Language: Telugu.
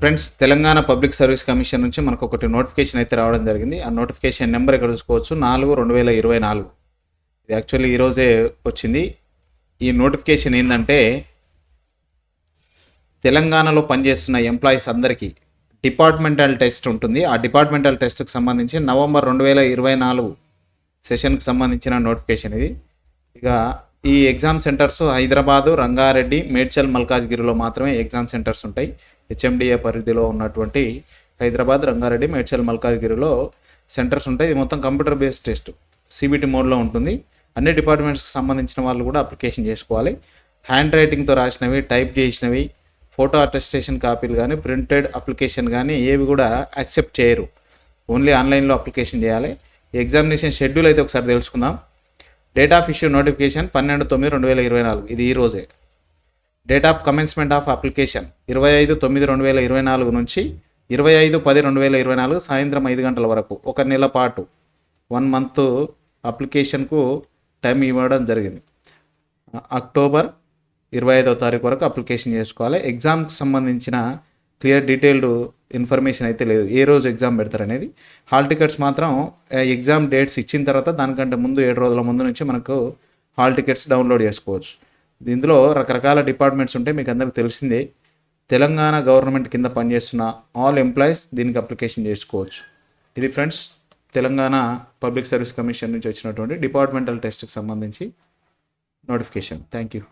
Friends Telangana public service commission నుంచి మనకు ఒకటి నోటిఫికేషన్ అయితే రావడం జరిగింది. ఆ నోటిఫికేషన్ నెంబర్ ఇక్కడ చూసుకోవచ్చు? నాలుగు రెండు వేల ఇరవై నాలుగు. ఇది యాక్చువల్లీ ఈరోజే వచ్చింది. ఈ నోటిఫికేషన్ ఏంటంటే తెలంగాణలో పనిచేస్తున్న ఎంప్లాయీస్ అందరికీ డిపార్ట్మెంటల్ టెస్ట్ ఉంటుంది. ఆ డిపార్ట్మెంటల్ టెస్ట్కి సంబంధించి నవంబర్ రెండు వేల ఇరవై నాలుగు సెషన్కి సంబంధించిన నోటిఫికేషన్ ఇది. ఇక ఈ ఎగ్జామ్ సెంటర్స్ హైదరాబాదు రంగారెడ్డి మేడ్చల్ మల్కాజ్గిరిలో మాత్రమే ఎగ్జామ్ సెంటర్స్ ఉంటాయి. హెచ్ఎండిఏ పరిధిలో ఉన్నటువంటి హైదరాబాద్ రంగారెడ్డి మేడ్చల్ మల్కాజ్గిరిలో సెంటర్స్ ఉంటాయి. ఇది మొత్తం కంప్యూటర్ బేస్డ్ టెస్ట్. సిబిటి మోడ్లో ఉంటుంది. అన్ని డిపార్ట్మెంట్స్కి సంబంధించిన వాళ్ళు కూడా అప్లికేషన్ చేసుకోవాలి. హ్యాండ్ రైటింగ్తో రాసినవి టైప్ చేసినవి ఫోటో అటెస్టేషన్ కాపీలు కానీ ప్రింటెడ్ అప్లికేషన్ కానీ ఏవి కూడా యాక్సెప్ట్ చేయరు. ఓన్లీ ఆన్లైన్లో అప్లికేషన్ చేయాలి. ఎగ్జామినేషన్ షెడ్యూల్ అయితే ఒకసారి తెలుసుకుందాం. డేట్ ఆఫ్ ఇష్యూ నోటిఫికేషన్ పన్నెండు తొమ్మిది రెండు వేల ఇరవై నాలుగు. ఇది ఈ రోజే. Date of commencement of application ఇరవై ఐదు తొమ్మిది రెండు వేల ఇరవై నాలుగు నుంచి ఇరవై ఐదు పది రెండు వేల ఇరవై నాలుగు సాయంత్రం ఐదు గంటల వరకు ఒక నెల పాటు వన్ మంత్ అప్లికేషన్కు టైం ఇవ్వడం జరిగింది. అక్టోబర్ ఇరవై ఐదో తారీఖు వరకు అప్లికేషన్ చేసుకోవాలి. ఎగ్జామ్కి సంబంధించిన క్లియర్ డీటెయిల్డ్ ఇన్ఫర్మేషన్ అయితే లేదు. ఏ రోజు ఎగ్జామ్ పెడతారనేది హాల్ టికెట్స్ మాత్రం ఎగ్జామ్ డేట్స్ ఇచ్చిన తర్వాత దానికంటే ముందు ఏడు రోజుల ముందు నుంచి మనకు హాల్ టికెట్స్ డౌన్లోడ్ చేసుకోవచ్చు. ఇందులో రకరకాల డిపార్ట్మెంట్స్ ఉంటాయి మీకు అందరికి తెలిసిందే. తెలంగాణ గవర్నమెంట్ కింద పనిచేస్తున్న ఆల్ ఎంప్లాయీస్ దీనికి అప్లికేషన్ చేసుకోవచ్చు. ఇది friends Telangana public service commission నుంచి వచ్చినటువంటి డిపార్ట్మెంటల్ టెస్ట్కి సంబంధించి నోటిఫికేషన్. Thank you